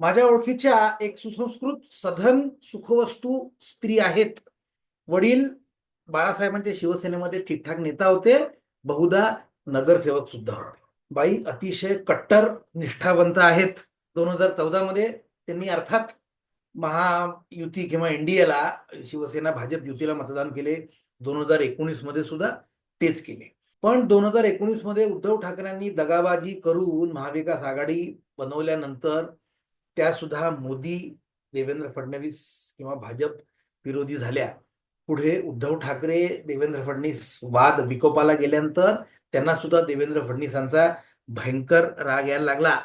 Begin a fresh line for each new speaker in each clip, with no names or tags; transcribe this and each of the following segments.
माझ्या ओळखीच्या एक सुसंस्कृत सधन सुखवस्तू स्त्री आहेत. वडील बाळासाहेबांच्या शिवसेनेमध्ये ठीकठाक नेता होते. बहुधा नगरसेवक सुद्धा होते. बाई अतिशय कट्टर निष्ठावंत आहेत. दोन हजार चौदा मध्ये त्यांनी अर्थात महायुती किंवा एनडीएला शिवसेना भाजप युतीला मतदान केले. दोन हजार एकोणीसमध्ये सुद्धा तेच केले. पण दोन हजार एकोणीसमध्ये उद्धव ठाकरेंनी दगाबाजी करून महाविकास आघाडी बनवल्यानंतर त्या सुद्धा मोदी देवेंद्र फडणवीस किंवा भाजप विरोधी झाल्या. पुढे उद्धव ठाकरे देवेंद्र फडणवीस वाद विकोपाला गेल्यानंतर त्यांना सुद्धा देवेंद्र फडणवीसांचा भयंकर राग यायला लागला.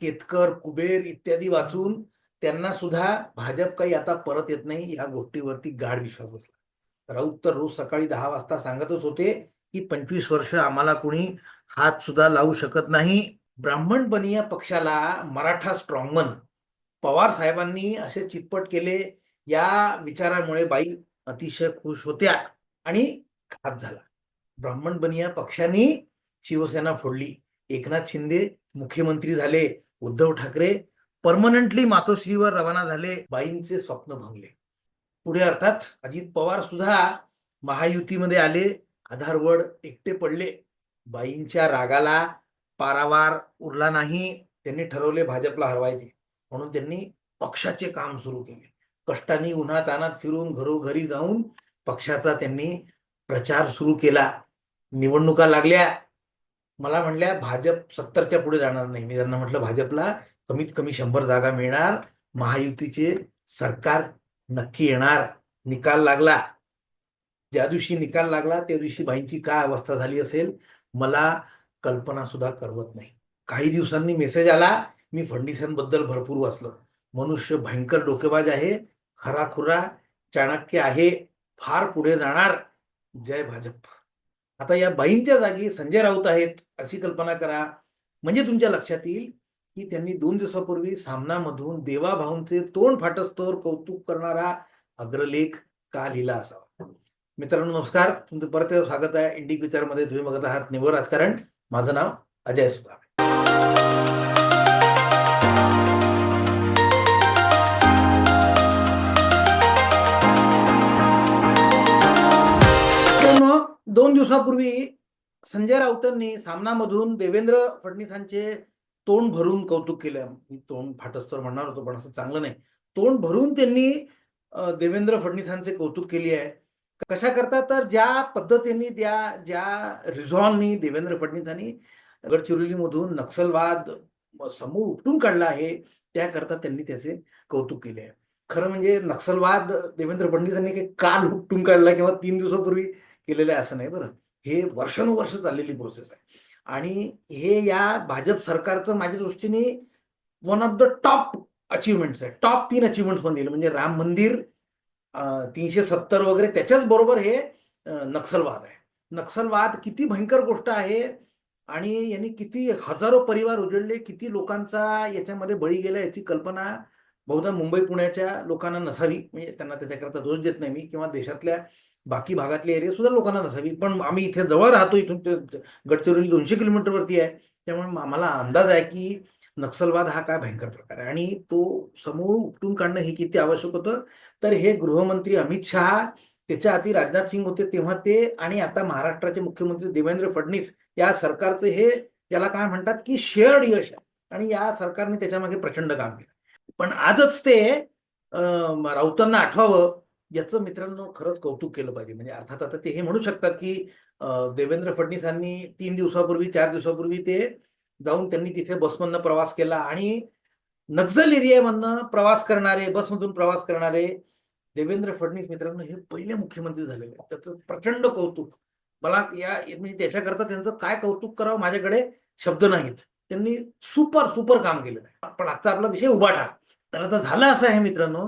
केतकर कुबेर इत्यादी वाचून त्यांना सुद्धा भाजप काही आता परत येत नाही या गोष्टीवरती गाढ विश्वास बसला. राऊत तर रोज सकाळी दहा वाजता सांगतच होते की पंचवीस वर्ष आम्हाला कोणी हात सुद्धा लावू शकत नाही. ब्राह्मण बनिया पक्षाला मराठा स्ट्रॉंगमन पवार साहेबांनी असे चितपट केले या विचारामुळे बाई अतिशय खुश होत्या आणि घात झाला. ब्राह्मण बनिया पक्षांनी शिवसेना फोडली. एकनाथ शिंदे मुख्यमंत्री झाले उद्धव ठाकरे परमनंटली मातोश्रीवर रवाना झाले बाईंचे स्वप्न भंगले. पुढे अर्थात अजित पवार सुद्धा महायुतीमध्ये आले आधारवड एकटे पडले. बाईंच्या रागाला पारावार उरला नाही त्यांनी ठरवले भाजपला हरवायचे. म्हणून त्यांनी पक्षाचे काम सुरू केले. कष्टाने उन्हात अनात फिरून घरोघरी जाऊन पक्षाचा त्यांनी प्रचार सुरू केला. निवडणुका लागल्या. मला म्हणल्या भाजप सत्तरच्या पुढे जाणार नाही. मी त्यांना म्हटलं भाजपला कमीत कमी शंभर जागा मिळणार. महायुतीचे सरकार नक्की येणार. निकाल लागला. ज्या दिवशी निकाल लागला त्या दिवशी बाईंची काय अवस्था झाली असेल मला कल्पना सुद्धा करवत नाही. काही दिवसांनी मेसेज आला मी फडणवीसांबद्दल भरपूर वाचलं. मनुष्य भयंकर डोकेबाज आहे खराखुरा चाणक्य आहे फार पुढे जाणार. जय भाजप. आता या बाईंच्या जागी संजय राऊत आहेत अशी कल्पना करा. म्हणजे तुमच्या लक्षात येईल की त्यांनी दोन दिवसापूर्वी सामनामधून देवाभाऊंचे तोंड फाटस्तोर कौतुक करणारा अग्रलेख का लिहिला असावा? मित्रांनो नमस्कार. तुमचं परत स्वागत आहे. इंडिक विचारमध्ये तुम्ही बघत आहात निवड राजकारण. माझं नाव अजय सुदामे. दोन दिवसापूर्वी संजय राऊतांनी सामनामधून देवेंद्र फडणवीसांचे तोंड भरून कौतुक केलं. मी तोंड फाटस्तर म्हणणार होतो पण असं चांगलं नाही. तोंड भरून त्यांनी देवेंद्र फडणवीसांचे कौतुक केली आहे. कशा करता? तर ज्या पद्धतीने त्या ज्या रिझॉल्वनी देवेंद्र फडणवीसांनी गडचिरोलीमधून नक्षलवाद समूळ उपटून काढला आहे त्याकरता त्यांनी त्याचे कौतुक केले आहे. खरं म्हणजे नक्षलवाद देवेंद्र फडणवीसांनी काही काल उपटून काढला किंवा तीन दिवसापूर्वी केलेलं आहे असं नाही बरं. हे वर्षानुवर्ष चाललेली प्रोसेस आहे. आणि हे या भाजप सरकारचं माझ्या दृष्टीने one of the top achievements आहे. टॉप तीन अचिव्हमेंट्स पण दिले म्हणजे राम मंदिर तीनशे सत्तर वगैरे त्याच्याच बरोबर हे नक्षलवाद आहे. नक्षलवाद किती भयंकर गोष्ट आहे. आणि यांनी किती हजारो परिवार उजळले किती लोकांचा याच्यामध्ये बळी गेला याची कल्पना बहुधा मुंबई पुण्याच्या लोकांना नसावी. म्हणजे त्यांना त्याच्याकरता दोष देत नाही मी किंवा देशातल्या बाकी भागातले एरिया सुद्धा लोकांना नसावी. पण आम्ही इथे जवळ राहतो इथून गडचिरोली दोनशे किलोमीटरवरती आहे. त्यामुळे आम्हाला अंदाज आहे की नक्षलवाद हा काय भयंकर प्रकार आहे. आणि तो समूळ उपटून काढणं हे किती आवश्यक होतं? तर हे गृहमंत्री अमित शहा त्याच्या आधी राजनाथ सिंग होते तेव्हा ते आणि आता महाराष्ट्राचे मुख्यमंत्री देवेंद्र फडणवीस या सरकारचं हे याला काय म्हणतात की शेअर्ड यश आहे. आणि या सरकारने त्याच्यामागे प्रचंड काम केलं. पण आजच ते राऊतांना आठवावं याचं मित्रांनो खरंच कौतुक केलं पाहिजे. म्हणजे अर्थात आता ते हे म्हणू शकतात की देवेंद्र फडणवीसांनी तीन दिवसापूर्वी चार दिवसापूर्वी ते जाऊन त्यांनी तिथे बसमधनं प्रवास केला आणि नक्सल एरियामधनं प्रवास करणारे बसमधून प्रवास करणारे देवेंद्र फडणवीस मित्रांनो हे पहिले मुख्यमंत्री झालेले आहेत. त्याचं प्रचंड कौतुक. मला या म्हणजे त्याच्याकरता त्यांचं काय कौतुक करावं माझ्याकडे शब्द नाहीत. त्यांनी सुपर सुपर काम केलेलं आहे. पण आजचा आपला विषय उभा ठाक तर आता झालं असं आहे मित्रांनो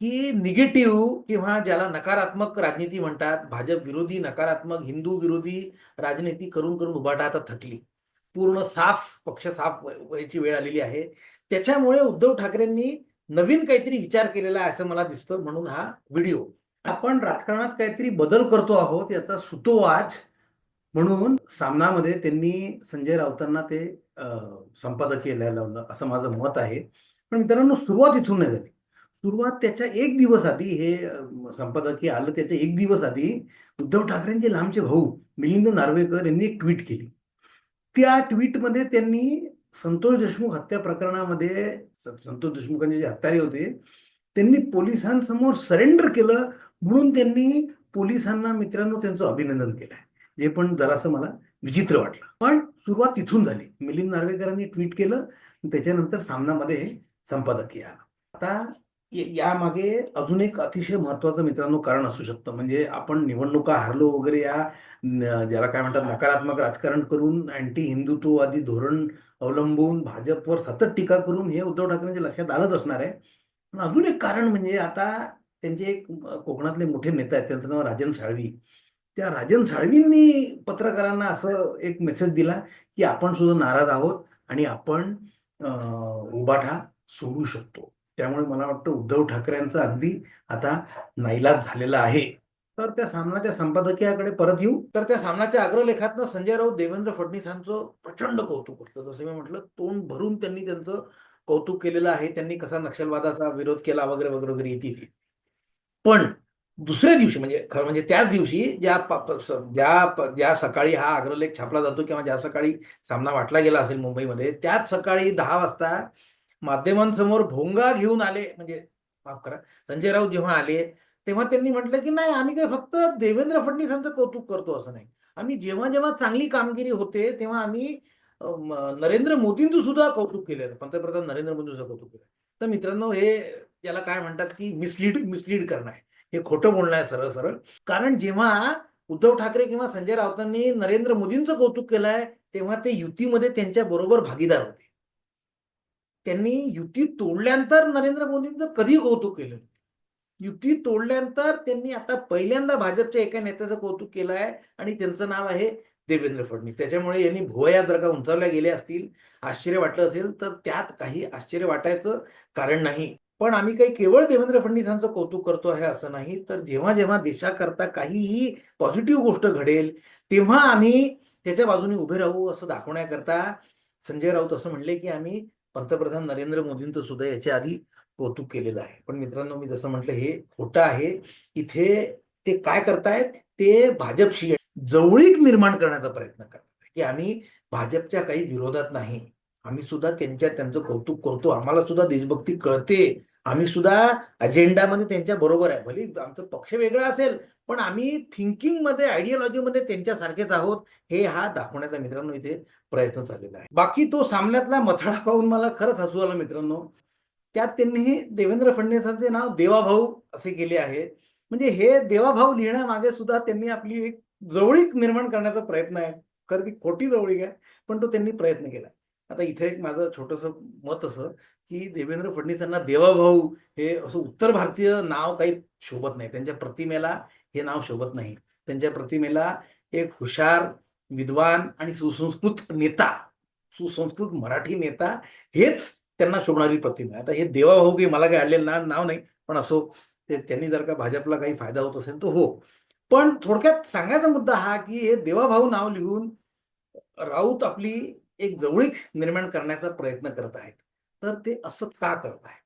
की निगेटिव्ह किंवा ज्याला नकारात्मक राजनीती म्हणतात भाजप विरोधी नकारात्मक हिंदू विरोधी राजनीती करून करून उभाटा आता थकली. पूर्ण साफ पक्ष साफ व्हायची वेळ आलेली आहे. त्याच्यामुळे उद्धव ठाकरेंनी नवीन काहीतरी विचार केलेला आहे असं मला दिसतं म्हणून हा व्हिडिओ. आपण राजकारणात काहीतरी बदल करतो आहोत याचा सुतोवाच म्हणून सामनामध्ये त्यांनी संजय राऊतांना ते संपादकीय लिहायला लावलं असं माझं मत आहे. पण मित्रांनो सुरुवात इथून नाही झाली. सुरुवात त्याच्या एक दिवस आधी हे संपादकीय आलं त्याच्या एक दिवस आधी उद्धव ठाकरेंचे लांबचे भाऊ मिलिंद नार्वेकर यांनी एक ट्विट केली. त्या ट्विटमध्ये त्यांनी संतोष देशमुख हत्या प्रकरणामध्ये संतोष देशमुखांचे जे हत्यारे होते त्यांनी पोलिसांसमोर सरेंडर केलं म्हणून त्यांनी पोलिसांना मित्रांनो त्यांचं अभिनंदन केलं जे पण जरासं मला विचित्र वाटलं. पण सुरुवात तिथून झाली. मिलिंद नार्वेकरांनी ट्विट केलं त्याच्यानंतर सामनामध्ये हे संपादकीय आला. आता यामागे अजून एक अतिशय महत्वाचं मित्रांनो कारण असू शकतं. म्हणजे आपण निवडणुका हारलो वगैरे या ज्याला काय म्हणतात नकारात्मक राजकारण करून अँटी हिंदुत्ववादी धोरण अवलंबून भाजपवर सतत टीका करून हे उद्धव ठाकरेंच्या लक्षात आलंच असणार आहे. पण अजून एक कारण म्हणजे आता त्यांचे एक कोकणातले मोठे नेते आहेत. त्यांचं नाव राजन साळवी. त्या राजन साळवींनी पत्रकारांना असं एक मेसेज दिला की आपण सुद्धा नाराज आहोत आणि आपण उभाठा उबाठा सोडू शकतो. त्यामुळे मला वाटतं उद्धव ठाकरेंचा अगदी आता नाईलाज झालेला आहे. तर त्या सामनाच्या संपादकीयाकडे परत येऊ. तर त्या सामनाच्या अग्रलेखातनं संजय राऊत देवेंद्र फडणवीसांचं प्रचंड कौतुक होतं. जसं मी म्हटलं तोंड भरून त्यांनी त्यांचं कौतुक केलेलं आहे. त्यांनी कसा नक्षलवादाचा विरोध केला वगैरे वगैरे वगैरे येते ती पण दुसऱ्या दिवशी म्हणजे खरं म्हणजे त्याच दिवशी ज्या ज्या ज्या सकाळी हा अग्रलेख छापला जातो किंवा ज्या सकाळी सामना वाटला गेला असेल मुंबईमध्ये त्याच सकाळी दहा वाजता माध्यमांसमोर भोंगा घेऊन आले. म्हणजे माफ करा संजय राऊत जेव्हा आले तेव्हा त्यांनी म्हटलं की नाही आम्ही काय फक्त देवेंद्र फडणवीसांचं कौतुक करतो असं नाही. आम्ही जेव्हा जेव्हा चांगली कामगिरी होते तेव्हा आम्ही नरेंद्र मोदींचं सुद्धा कौतुक केलं पंतप्रधान नरेंद्र मोदींचं कौतुक केलं. तर मित्रांनो हे याला काय म्हणतात की मिसलीड मिसलीड करणं आहे. हे खोटं बोलणं आहे सरळ सरळ. कारण जेव्हा उद्धव ठाकरे किंवा संजय राऊतांनी नरेंद्र मोदींचं कौतुक केलंय तेव्हा ते युतीमध्ये त्यांच्या बरोबर भागीदार होते. त्यांनी युती तोडल्यानंतर नरेंद्र मोदींचं कधी कौतुक केलं युती तोडल्यानंतर त्यांनी आता पहिल्यांदा भाजपच्या एका नेत्याचं कौतुक केलं आहे आणि त्यांचं नाव आहे देवेंद्र फडणवीस. त्याच्यामुळे यांनी भुवया जर का उंचावल्या गेल्या असतील आश्चर्य वाटलं असेल तर त्यात काही आश्चर्य वाटायचं कारण नाही. पण आम्ही काही केवळ देवेंद्र फडणवीसांचं कौतुक करतो आहे असं नाही तर जेव्हा जेव्हा देशाकरता काहीही पॉझिटिव्ह गोष्ट घडेल तेव्हा आम्ही त्याच्या बाजूने उभे राहू असं दाखवण्याकरता संजय राऊत असं म्हणले की आम्ही पंतप्रधान नरेंद्र मोदींचं सुद्धा याच्या आधी कौतुक केलेलं आहे. पण मित्रांनो मी जसं म्हटलं हे खोटं आहे. इथे ते काय करतायत? ते भाजपशी जवळीक निर्माण करण्याचा प्रयत्न करतात की आम्ही भाजपच्या काही विरोधात नाही. आम्ही सुद्धा त्यांच्या त्यांचं कौतुक करतो. आम्हाला सुद्धा देशभक्ती कळते. आम्ही सुद्धा अजेंडामध्ये त्यांच्या बरोबर आहे. भले आमचं पक्ष वेगळा असेल पण आम्ही थिंकिंगमध्ये आयडियोलॉजीमध्ये त्यांच्यासारखेच आहोत. हे हा दाखवण्याचा मित्रांनो इथे प्रयत्न चाललेला आहे. बाकी तो सामन्यातला मथळा पाहून मला खरंच हसू आला मित्रांनो. त्यात त्यांनी देवेंद्र फडणवीसांचे नाव देवाभाऊ असे केले आहे. म्हणजे हे देवाभाऊ लिहिण्यामागे सुद्धा त्यांनी आपली एक जवळीक निर्माण करण्याचा प्रयत्न आहे. खरं ती खोटी जवळीक आहे पण तो त्यांनी प्रयत्न केला. आता इथे एक माझं छोटंसं मत असं की देवेंद्र फडणवीसांना देवाभाऊ हे असं उत्तर भारतीय नाव काही शोभत नाही. त्यांच्या प्रतिमेला हे नाव शोभत नाही. त्यांच्या प्रतिमेला एक हुशार विद्वान आणि सुसंस्कृत नेता सुसंस्कृत मराठी नेता हेच त्यांना शोभणारी प्रतिमा आता हे देवाभाऊ काही मला काही आणलेलं ना नाव नाही पण असो ते त्यांनी जर का भाजपला काही फायदा होत असेल तर हो. पण थोडक्यात सांगायचा मुद्दा हा की हे देवाभाऊ नाव लिहून राऊत आपली एक जवळीक निर्माण करण्याचा प्रयत्न करत आहेत. तर ते असं का करत आहेत?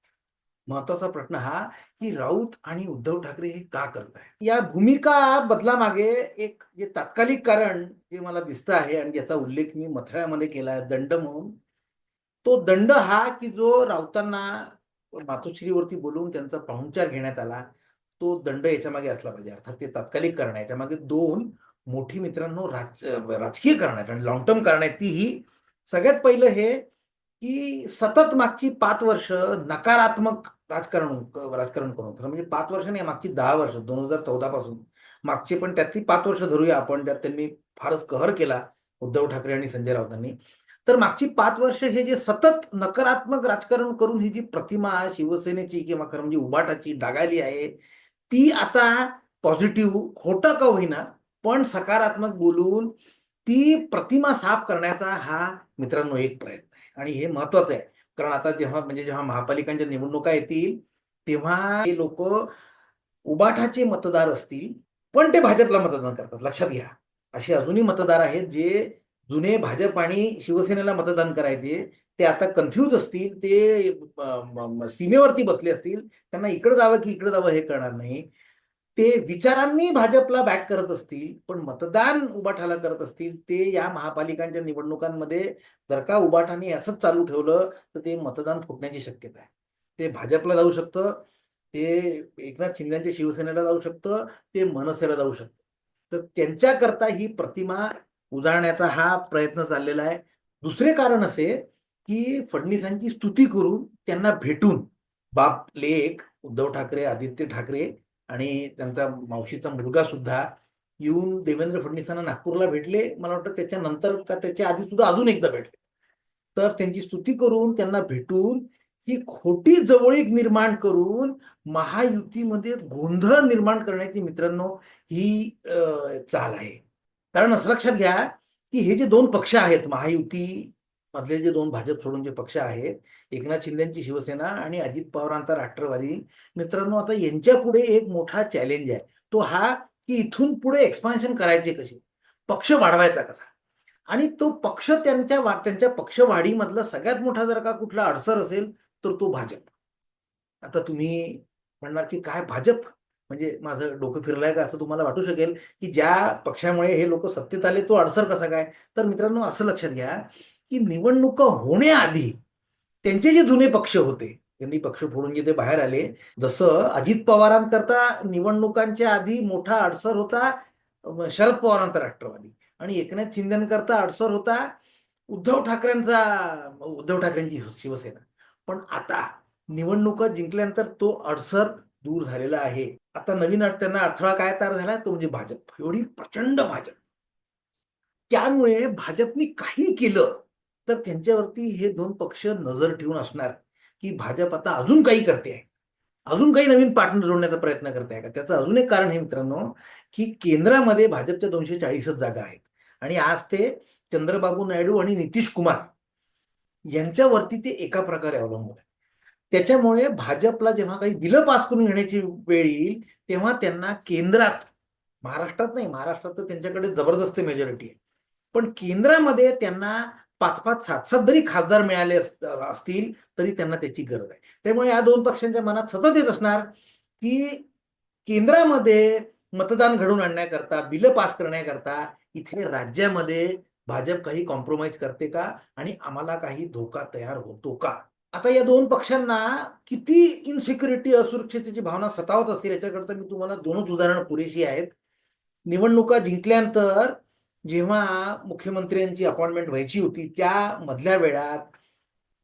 महत्त्वाचा प्रश्न हा की राऊत आणि उद्धव ठाकरे हे का करत आहेत? या भूमिका बदलामागे एक जे तात्कालिक कारण जे मला दिसतं आहे आणि याचा उल्लेख मी मथळ्यामध्ये केला आहे दंड म्हणून तो दंड हा की जो राऊतांना मातोश्रीवरती बोलून त्यांचा पाहुणचार घेण्यात आला तो दंड याच्या मागे असला पाहिजे. अर्थात ते तात्कालिक कारण याच्या मागे दोन मोठी मित्रांनो राज राजकीय कारण आहेत आणि लॉंग टर्म कारण आहेत. ती ही सगळ्यात पहिलं हे की सतत मागची पाच वर्ष नकारात्मक राजकारण राजकारण करून खरं म्हणजे पाच वर्ष नाही मागची दहा वर्ष दोन हजार चौदा पासून. मागचे पण त्यातली पाच वर्ष धरूया आपण त्यात त्यांनी फारच कहर केला उद्धव ठाकरे आणि संजय राऊतांनी. तर मागची पाच वर्ष हे जे सतत नकारात्मक राजकारण करून ही जी प्रतिमा शिवसेनेची किंवा खरं म्हणजे उबाटाची डागाली आहे ती आता पॉझिटिव्ह खोटं का होईना पण सकारात्मक बोलून ती प्रतिमा साफ करण्याचा हा मित्रांनो एक प्रयत्न आहे. आणि हे महत्वाचं आहे. कारण आता जेव्हा म्हणजे जेव्हा महापालिकांच्या निवडणुका येतील तेव्हा हे लोक उबाठाचे मतदार असतील पण ते भाजपला मतदान करतात. लक्षात घ्या. असे अजूनही मतदार आहेत जे जुने भाजप आणि शिवसेनेला मतदान करायचे. ते आता कन्फ्यूज असतील ते सीमेवरती बसले असतील. त्यांना इकडे जावं की इकडे जावं हे कळणार नाही. ते विचारांनी भाजपला बॅक करत असतील पण मतदान उबाठाला करत असतील ते या महापालिकांच्या निवडणुकांमध्ये जर का उबाठाने असंच चालू ठेवलं तर ते मतदान फुटण्याची शक्यता आहे. ते भाजपला जाऊ शकतं ते एकनाथ शिंदेच्या शिवसेनेला जाऊ शकतं ते मनसेला जाऊ शकतं. तर त्यांच्याकरता ही प्रतिमा उजाळण्याचा हा प्रयत्न चाललेला आहे. दुसरे कारण असे की फडणवीसांची स्तुती करून त्यांना भेटून बाप लेख उद्धव ठाकरे आदित्य ठाकरे आणि त्यांचा मावशीचा मुलगा सुद्धा येऊन देवेंद्र फडणवीसांना नागपूरला भेटले. मला वाटतं त्याच्यानंतर का त्याच्या आधी सुद्धा अजून एकदा भेटले. तर त्यांची स्तुती करून त्यांना भेटून ही खोटी जवळीक निर्माण करून महायुतीमध्ये गोंधळ निर्माण करण्याची मित्रांनो ही चाल आहे. कारण असं लक्षात घ्या की हे जे दोन पक्ष आहेत महायुती मधले जे दोन भाजप सोडून जे पक्ष आहेत एकनाथ शिंदेची शिवसेना आणि अजित पवारांचा राष्ट्रवादी. मित्रांनो आता यांच्या पुढे एक मोठा चॅलेंज आहे. तो हा की इथून पुढे एक्सपान्शन करायचे कसे? पक्ष वाढवायचा कसा? आणि तो पक्ष त्यांच्या वा- त्यांच्या पक्षवाढीमधला सगळ्यात मोठा जर का कुठला अडसर असेल तर तो भाजप. आता तुम्ही म्हणणार की काय भाजप? म्हणजे माझं डोकं फिरलंय का असं तुम्हाला वाटू शकेल की ज्या पक्षामुळे हे लोक सत्तेत आले तो अडसर कसा काय? तर मित्रांनो असं लक्षात घ्या. की निवडणुका होण्याआधी त्यांचे जे जुने पक्ष होते त्यांनी पक्ष फोडून जे ते बाहेर आले जसं अजित पवारांकरता निवडणुकांच्या आधी मोठा अडसर होता शरद पवारांचा राष्ट्रवादी आणि एकनाथ शिंदेकरता अडसर होता उद्धव ठाकरेंचा उद्धव ठाकरेंची शिवसेना. पण आता निवडणुका जिंकल्यानंतर तो अडसर दूर झालेला आहे. आता नवीन त्यांना अडथळा काय तयार झाला? तो म्हणजे भाजप. एवढी प्रचंड भाजप. त्यामुळे भाजपनी काही केलं तर त्यांच्यावरती हे दोन पक्ष नजर ठेवून असणार की भाजप आता अजून काही करते आहे. अजून काही नवीन पार्टनर जोडण्याचा प्रयत्न करते आहे का? त्याचं अजून एक कारण हे मित्रांनो की केंद्रामध्ये भाजपच्या दोनशे चाळीसच जागा आहेत. आणि आज ते चंद्रबाबू नायडू आणि नितीश कुमार यांच्यावरती ते एका प्रकारे अवलंबून आहे. त्याच्यामुळे भाजपला जेव्हा काही बिलं पास करून घेण्याची वेळ येईल तेव्हा त्यांना केंद्रात महाराष्ट्रात नाही महाराष्ट्रात तर त्यांच्याकडे जबरदस्त मेजॉरिटी आहे. पण केंद्रामध्ये त्यांना पाच पाच सात सात जरी खासदार मिळाले असतील तरी त्यांना त्याची गरज आहे. त्यामुळे या दोन पक्षांच्या मनात सतत येत असणार की केंद्रामध्ये मतदान घडवून आणण्याकरता बिलं पास करण्याकरता इथे राज्यामध्ये भाजप काही कॉम्प्रोमाइज करते का? आणि आम्हाला काही धोका तयार होतो का? आता या दोन पक्षांना किती इनसिक्युरिटी असुरक्षितेची भावना सतावत असतील याच्याकरता मी तुम्हाला दोनच उदाहरणं पुरेशी आहेत. निवडणुका जिंकल्यानंतर जेव्हा मुख्यमंत्र्यांची अपॉइंटमेंट व्हायची होती त्या मधल्या वेळात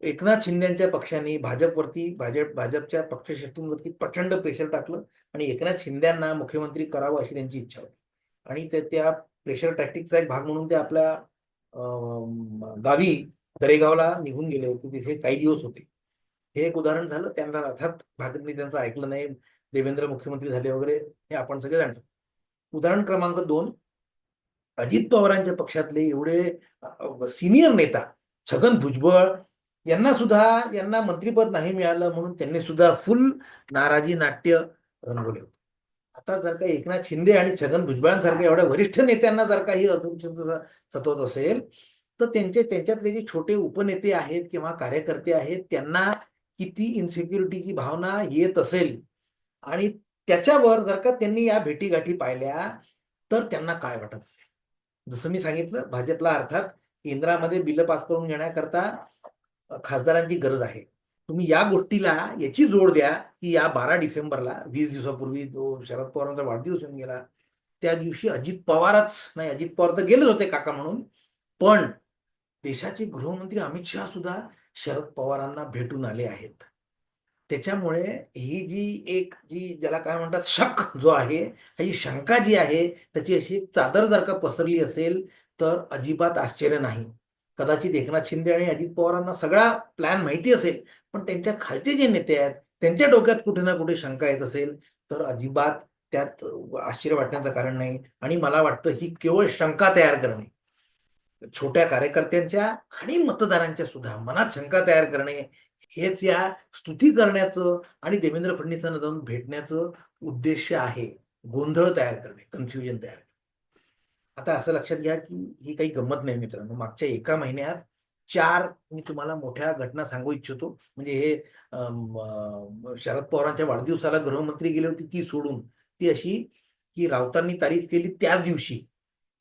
एकनाथ शिंदेच्या पक्षाने भाजपवरती भाजप भाजपच्या पक्षशक्तींवरती प्रचंड प्रेशर टाकलं आणि एकनाथ शिंदेना मुख्यमंत्री करावं अशी त्यांची इच्छा होती. आणि ते त्या प्रेशर टॅक्टिकचा एक भाग म्हणून ते आपल्या गावी दरेगावला निघून गेले होते. तिथे काही दिवस होते. हे एक उदाहरण झालं. त्यांना अर्थात भाजपने त्यांचं ऐकलं नाही. देवेंद्र मुख्यमंत्री झाले वगैरे हे आपण सगळे जाणतो. उदाहरण क्रमांक दोन. अजित पवारांच्या पक्षातले एवढे सिनियर नेता छगन भुजबळ यांना सुद्धा यांना मंत्रीपद नाही मिळालं म्हणून त्यांनी सुद्धा फुल नाराजी नाट्य रंगवले होते. आता जर का एकनाथ शिंदे आणि छगन भुजबळांसारख्या एवढ्या वरिष्ठ नेत्यांना जर का ही असुरक्षितता सतवत असेल तर त्यांचे त्यांच्यातले जे छोटे उपनेते आहेत किंवा कार्यकर्ते आहेत त्यांना किती इन्सिक्युरिटीची भावना येत असेल आणि त्याच्यावर जर का त्यांनी या भेटीगाठी पाहिल्या तर त्यांना काय वाटत असेल? जसं मी सांगितलं भाजपला अर्थात केंद्रामध्ये बिलं पास करून घेण्याकरता खासदारांची गरज आहे. तुम्ही या गोष्टीला याची जोड द्या की या बारा डिसेंबरला वीस दिवसापूर्वी जो शरद पवारांचा वाढदिवस येऊन गेला. त्या दिवशी अजित पवारच नाही अजित पवार तर गेलेच होते काका म्हणून. पण देशाचे गृहमंत्री अमित शहा सुद्धा शरद पवारांना भेटून आले आहेत. त्याच्यामुळे ही जी एक जी ज्याला काय म्हणतात शक जो आहे ही शंका जी आहे त्याची अशी एक चादर जर का पसरली असेल तर अजिबात आश्चर्य नाही. कदाचित एकनाथ शिंदे आणि अजित पवारांना सगळा प्लॅन माहिती असेल पण त्यांच्या खालचे जे नेते आहेत त्यांच्या डोक्यात कुठे ना कुठे शंका येत असेल तर अजिबात त्यात आश्चर्य वाटण्याचं कारण नाही. आणि मला वाटतं ही केवळ शंका तयार करणे छोट्या कार्यकर्त्यांच्या आणि मतदारांच्या सुद्धा मनात शंका तयार करणे हेच या स्तुती करण्याचं आणि देवेंद्र फडणवीसांना जाऊन भेटण्याचं उद्देश आहे. गोंधळ तयार करणे कन्फ्युजन तयार करणे. आता असं लक्षात घ्या की ही काही गंमत नाही मित्रांनो. मागच्या एका महिन्यात चार मी तुम्हाला मोठ्या घटना सांगू इच्छितो. म्हणजे हे शरद पवारांच्या वाढदिवसाला गृहमंत्री गेले होते ती सोडून. ती अशी की राऊतांनी तारीफ केली त्याच दिवशी.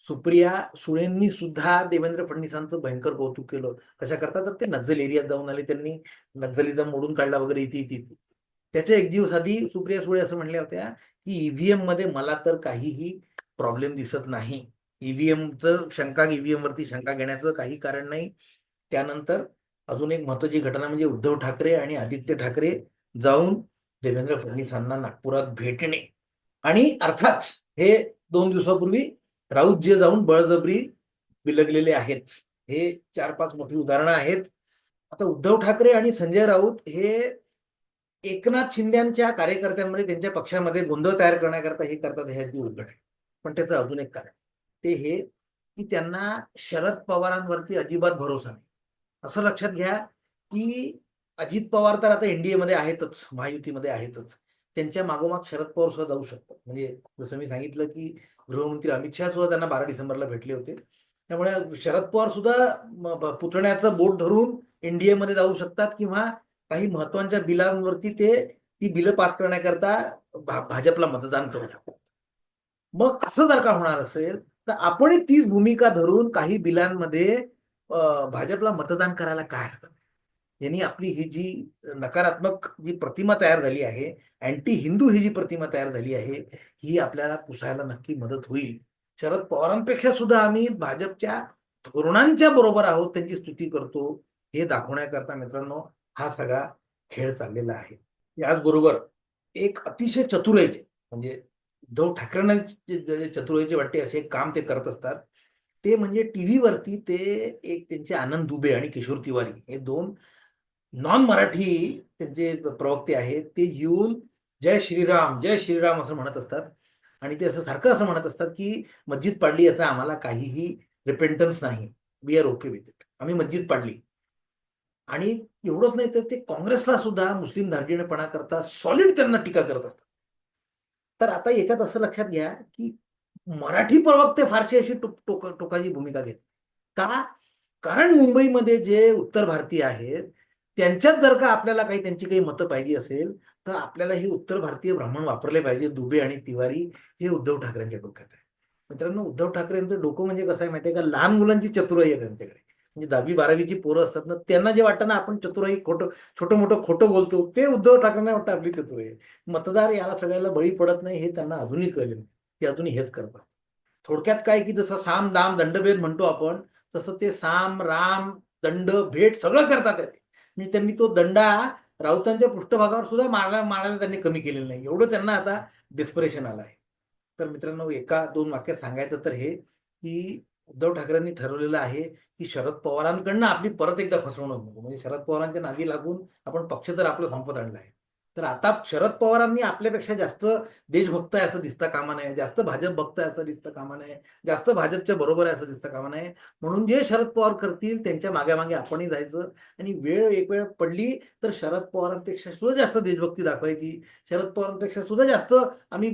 सुप्रिया सुळेंनी सुद्धा देवेंद्र फडणवीसांचं भयंकर कौतुक केलं कशा करता? तर ते नक्झल एरियात जाऊन आले त्यांनी नक्झलिझम मोडून काढला वगैरे इथे इथे इथे. त्याच्या एक दिवस आधी सुप्रिया सुळे असं म्हणल्या होत्या की ईव्हीएममध्ये मला तर काहीही प्रॉब्लेम दिसत नाही. ईव्हीएमचं शंका ईव्हीएम वरती शंका घेण्याचं काही कारण नाही. त्यानंतर अजून एक महत्वाची घटना म्हणजे उद्धव ठाकरे आणि आदित्य ठाकरे जाऊन देवेंद्र फडणवीसांना नागपुरात भेटणे. आणि अर्थात हे दोन दिवसापूर्वी राऊत जे जाऊन बळजबरी बिलगलेले आहेत. हे चार पाच मोठी उदाहरणं आहेत. आता उद्धव ठाकरे आणि संजय राऊत हे एकनाथ शिंद्यांच्या कार्यकर्त्यांमध्ये त्यांच्या पक्षामध्ये गोंधळ तयार करण्याकरता हे करतात हे अगदी उलगड आहे. पण त्याचं अजून एक कारण ते हे की त्यांना शरद पवारांवरती अजिबात भरोसा नाही. असं लक्षात घ्या की अजित पवार तर आता एनडीए मध्ये आहेतच महायुतीमध्ये आहेतच. त्यांच्या मागोमाग शरद पवार सुद्धा जाऊ शकतात. म्हणजे जसं मी सांगितलं की गृहमंत्री अमित शहा सुद्धा त्यांना बारा डिसेंबरला भेटले होते. त्यामुळे शरद पवार सुद्धा पुतण्याचं बोट धरून एनडीए मध्ये जाऊ शकतात किंवा काही महत्त्वाच्या बिलांवरती ते ती बिलं पास करण्याकरता भाजपला मतदान करू शकतात. मग असं जर का होणार असेल तर आपण तीच भूमिका धरून काही बिलांमध्ये भाजपला मतदान करायला काय हरकत? यांनी आपली ही जी नकारात्मक जी प्रतिमा तयार झाली आहे अँटी हिंदू ही जी प्रतिमा तयार झाली आहे ही आपल्याला पुसायला नक्की मदत होईल. शरद पवारांपेक्षा सुद्धा आम्ही भाजपच्या धोरणांच्या बरोबर आहोत त्यांची स्तुती करतो हे दाखवण्याकरता मित्रांनो हा सगळा खेळ चाललेला आहे. याचबरोबर एक अतिशय चतुराईचे म्हणजे उद्धव ठाकरेंना जे चतुराईचे वाटते असे काम ते करत असतात ते म्हणजे टीव्हीवरती ते एक त्यांचे आनंद दुबे आणि किशोर तिवारी हे दोन नॉन मराठी त्यांचे प्रवक्ते आहेत ते येऊन जय श्रीराम जय श्रीराम असं म्हणत असतात. आणि ते असं सारखं असं म्हणत असतात की मस्जिद पाडली याचा आम्हाला काहीही रिपेंटन्स नाही. We are okay with it आम्ही मस्जिद पाडली. आणि एवढंच नाही तर ते काँग्रेसला सुद्धा मुस्लिम धार्जिणेपणा करता सॉलिड त्यांना टीका करत असतात. तर आता याच्यात असं लक्षात घ्या की मराठी प्रवक्ते फारशी अशी टोकाची भूमिका घेत का? कारण मुंबईमध्ये जे उत्तर भारतीय आहेत त्यांच्यात जर का आपल्याला काही त्यांची काही मतं पाहिजे असेल तर आपल्याला हे उत्तर भारतीय ब्राह्मण वापरले पाहिजे. दुबे आणि तिवारी हे उद्धव ठाकरेंच्या डोक्यात आहे. मित्रांनो उद्धव ठाकरेंचं डोकं म्हणजे कसं आहे माहितीये का? लहान मुलांची चतुराई आहे त्यांच्याकडे. म्हणजे दहावी बारावीची पोरं असतात ना त्यांना जे वाटतं ना आपण चतुराई खोटं छोटं मोठं खोटं बोलतो ते उद्धव ठाकरेंना वाटतं आपली चतुराई आहे. मतदार याला सगळ्याला बळी पडत नाही हे त्यांना अजूनही कळले नाही. ते अजूनही हेच करतात थोडक्यात काय की जसं साम दाम दंडभेद म्हणतो आपण तसं ते साम राम दंड भेट सगळं करतात ते. म्हणजे त्यांनी तो दंडा राऊतांच्या पृष्ठभागावर सुद्धा मारायला मारायला त्यांनी कमी केलेलं नाही. एवढं त्यांना आता डिस्परेशन आलं आहे तर मित्रांनो एका दोन वाक्यात सांगायचं तर हे की उद्धव ठाकरेंनी ठरवलेलं आहे की शरद पवारांकडनं आपली परत एकदा फसवणूक नको. म्हणजे शरद पवारांच्या नादी लागून आपण पक्ष तर आपलं संपत आणलं आहे तर आता शरद पवारांनी आपल्यापेक्षा जास्त देशभक्त आहे असं दिसता कामा नये. जास्त भाजप भक्त आहे असं दिसतं कामा नये. जास्त भाजपच्या बरोबर आहे असं दिसतं कामा नये. म्हणून जे शरद पवार करतील त्यांच्या मागे मागे आपणही जायचं आणि वेळ एक वेळ पडली तर शरद पवारांपेक्षा सुद्धा जास्त देशभक्ती दाखवायची. शरद पवारांपेक्षा सुद्धा जास्त आम्ही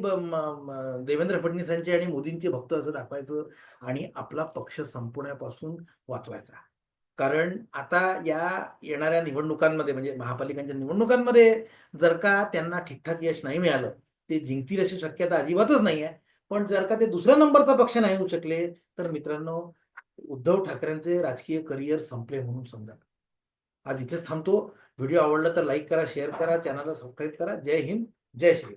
देवेंद्र फडणवीसांचे आणि मोदींचे भक्त असं दाखवायचं आणि आपला पक्ष संपवण्यापासून वाचवायचा. कारण आता या येणाऱ्या निवडणुकांमध्ये म्हणजे महापालिकांच्या निवडणुकांमध्ये जर का त्यांना ठीकठाक यश नाही मिळालं ते जिंकतील अशी शक्यता अजिबातच नाही आहे पण जर का ते दुसऱ्या नंबरचा पक्ष नाही होऊ शकले तर मित्रांनो उद्धव ठाकरेंचे राजकीय करिअर संपले म्हणून समजा. आज इथेच थांबतो. व्हिडिओ आवडला तर लाईक करा शेअर करा चॅनलला सबस्क्राईब करा. जय हिंद जय श्रीराम.